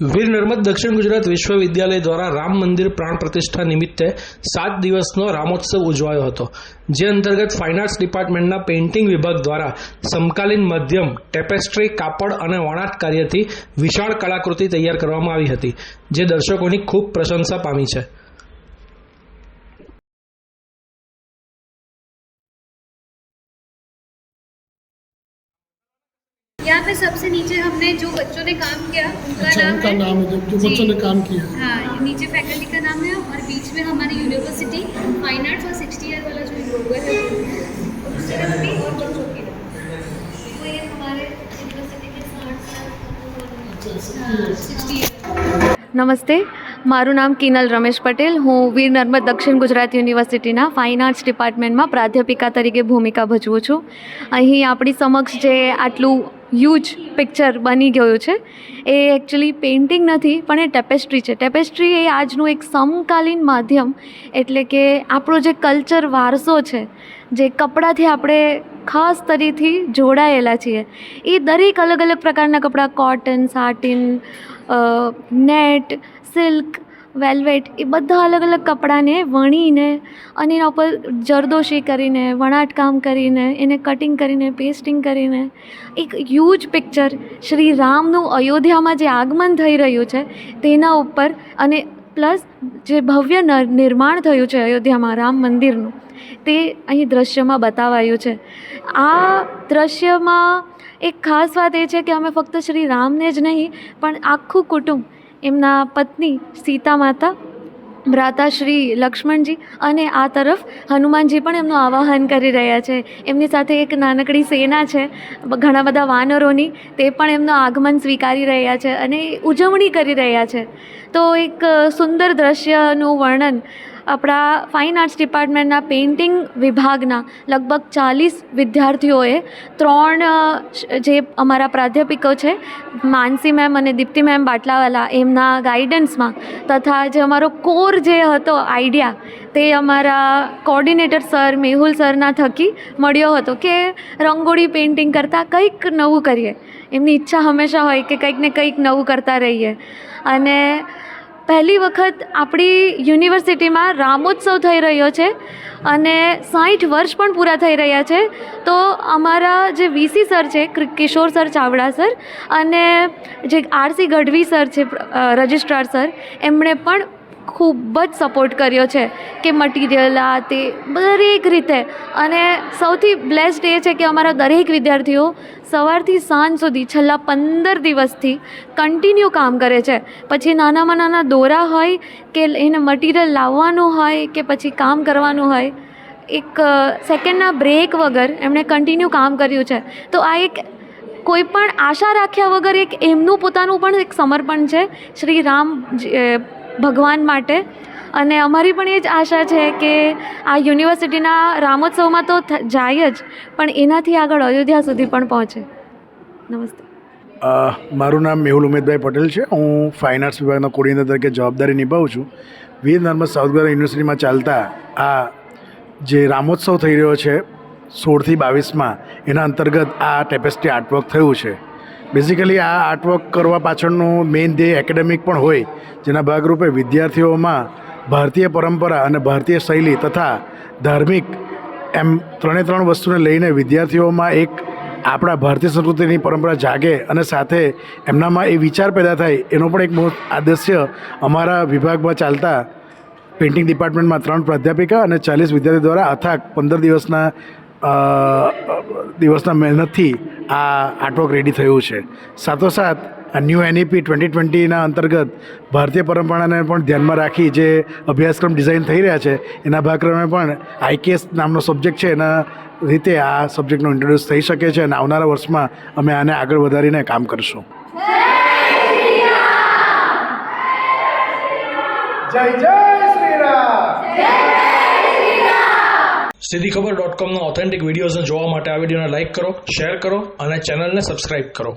વીર નર્મદ દક્ષિણ ગુજરાત વિશ્વવિદ્યાલય દ્વારા રામ મંદિર પ્રાણ પ્રતિષ્ઠા નિમિત્તે સાત દિવસનો રામોત્સવ ઉજવાયો હતો, જે અંતર્ગત ફાઇન આર્ટ્સ ડિપાર્ટમેન્ટના પેઇન્ટિંગ વિભાગ દ્વારા સમકાલીન મધ્યમ ટેપેસ્ટ્રી કાપડ અને વણાટ કાર્યથી વિશાળ કલાકૃતિ તૈયાર કરવામાં આવી હતી, જે દર્શકોની ખૂબ પ્રશંસા પામી છે. यहाँ पे सबसे नीचे हमने जो बच्चों ने काम किया उनका अच्छा, नाम उनका नाम है जो बच्चों ने काम किया। हाँ नीचे फैकल्टी का नाम है और बीच में हमारी यूनिवर्सिटी फाइन आर्ट्स और सिक्सटी ईयर वाला जो लोगो है तो हमारे हाँ, नमस्ते મારું નામ કિનલ રમેશ પટેલ. હું વીર નર્મદ દક્ષિણ ગુજરાત યુનિવર્સિટીના ફાઇન આર્ટ્સ ડિપાર્ટમેન્ટમાં પ્રાધ્યાપિકા તરીકે ભૂમિકા ભજવું છું. અહીં આપણી સમક્ષ જે આટલું હ્યુજ પિક્ચર બની ગયું છે, એ એકચ્યુઅલી પેઇન્ટિંગ નથી, પણ એ ટેપેસ્ટ્રી છે. ટેપેસ્ટ્રી એ આજનું એક સમકાલીન માધ્યમ, એટલે કે આપણો જે કલ્ચર વારસો છે, જે કપડાથી આપણે ખાસ તરીથી જોડાયેલા છીએ. એ દરેક અલગ અલગ પ્રકારના કપડાં cotton satin net, silk, velvet એ બધા અલગ અલગ કપડાને વણીને અને એના ઉપર જરદોશી કરીને, વણાટકામ કરીને, એને કટિંગ કરીને પેસ્ટિંગ કરીને એક હ્યુજ પિક્ચર શ્રી રામનું અયોધ્યામાં જે આગમન થઈ રહ્યું છે તેના ઉપર અને પ્લસ જે ભવ્ય નર- નિર્માણ થયું છે અયોધ્યામાં રામ મંદિરનું, તે અહીં દ્રશ્યમાં બતાવાયું છે. આ દ્રશ્યમાં એક ખાસ વાત એ છે કે અમે ફક્ત શ્રી રામને જ નહીં, પણ આખું કુટુંબ, એમના પત્ની, સીતા માતા ભ્રાતા શ્રી લક્ષ્મણજી અને આ તરફ હનુમાનજી પણ એમનું આવાહન કરી રહ્યા છે. એમની સાથે એક નાનકડી સેના છે. ઘણા બધા વાનરોની તે પણ એમનું આગમન સ્વીકારી રહ્યા છે અને ઉજવણી કરી રહ્યા છે. તો એક સુંદર દ્રશ્યનું વર્ણન આપણા ફાઇન આર્ટ્સ ડિપાર્ટમેન્ટના પેઇન્ટિંગ વિભાગના લગભગ ચાલીસ વિદ્યાર્થીઓએ ત્રણ જે અમારા પ્રાધ્યાપિકો છે, માનસી મેમ અને દીપ્તિ મેમ બાટલાવાલા, એમના ગાઈડન્સમાં તથા જે અમારો કોર જે હતો આઈડિયા તે અમારા કોર્ડિનેટર સર મેહુલ સરના થકી મળ્યો હતો કે રંગોળી પેઇન્ટિંગ કરતાં કંઈક નવું કરીએ. એમની ઈચ્છા હંમેશા હોય કે કંઈક ને કંઈક નવું કરતા રહીએ. અને પહેલી વખત આપણી યુનિવર્સિટીમાં રામોત્સવ થઈ રહ્યો છે અને સાઠ વર્ષ પણ પૂરા થઈ રહ્યા છે. તો અમારા જે વીસી સર છે કિશોર સર ચાવડા સર અને જે આરસી ગઢવી સર છે રજિસ્ટ્રાર સર, એમણે પણ ખૂબ જ સપોર્ટ કર્યો છે કે મટીરિયલ આ તે, દરેક રીતે. અને સૌથી બ્લેસ્ડ એ છે કે અમારા દરેક વિદ્યાર્થીઓ સવારથી સાંજ સુધી, છેલ્લા પંદર દિવસથી કન્ટિન્યુ કામ કરે છે. પછી નાનામાં નાના દોરા હોય કે એને મટીરિયલ લાવવાનું હોય કે પછી કામ કરવાનું હોય, એક સેકન્ડના બ્રેક વગર એમણે કન્ટિન્યુ કામ કર્યું છે. તો આ એક કોઈ પણ આશા રાખ્યા વગર એક એમનું પોતાનું પણ એક સમર્પણ છે. શ્રી રામ ભગવાન માટે. અને અમારી પણ એ જ આશા છે કે આ યુનિવર્સિટીના રામોત્સવમાં તો જાય જ, પણ એનાથી આગળ અયોધ્યા સુધી પણ પહોંચે. નમસ્તે. મારું નામ મેહુલ ઉમેદભાઈ પટેલ છે. હું ફાઇન આર્ટ્સ વિભાગના કોર્ડિનેટર તરીકે જવાબદારી નિભાવું છું. વીર નર્મદ સાઉથ ગોવા યુનિવર્સિટીમાં ચાલતા આ જે રામોત્સવ થઈ રહ્યો છે સોળથી બાવીસમાં, એના અંતર્ગત આ ટેપેસ્ટ્રી આર્ટવર્ક થયું છે. બેઝિકલી આ આર્ટવર્ક કરવા પાછળનું મેઇન ધ્યેય એકેડેમિક પણ હોય, જેના ભાગરૂપે વિદ્યાર્થીઓમાં ભારતીય પરંપરા અને ભારતીય શૈલી તથા ધાર્મિક એમ ત્રણે ત્રણ વસ્તુને લઈને વિદ્યાર્થીઓમાં એક આપણા ભારતીય સંસ્કૃતિની પરંપરા જાગે અને સાથે એમનામાં એ વિચાર પેદા થાય, એનો પણ એક મોટ આદર્શ્ય અમારા વિભાગમાં ચાલતા પેઇન્ટિંગ ડિપાર્ટમેન્ટમાં ત્રણ પ્રાધ્યાપિકા અને ચાલીસ વિદ્યાર્થીઓ દ્વારા અથાક પંદર દિવસના દિવસના મહેનતથી આ આર્ટવર્ક રેડી થયું છે. સાથોસાથ ન્યૂ એનઈપી ટ્વેન્ટી ટ્વેન્ટીના અંતર્ગત ભારતીય પરંપરાને પણ ધ્યાનમાં રાખી જે અભ્યાસક્રમ ડિઝાઇન થઈ રહ્યા છે, એના ભાગક્રમે પણ આઈકેએસ નામનો સબ્જેક્ટ છે, એના રીતે આ સબ્જેક્ટનો ઇન્ટ્રોડ્યુસ થઈ શકે છે અને આવનારા વર્ષમાં અમે આને આગળ વધારીને કામ કરશું. સીધી ખબર ડોટ કોમના ઓથેન્ટિક વિડીયોઝને જોવા માટે આ વિડીયોને લાઇક કરો શેર કરો અને ચેનલને સબસ્ક્રાઇબ કરો.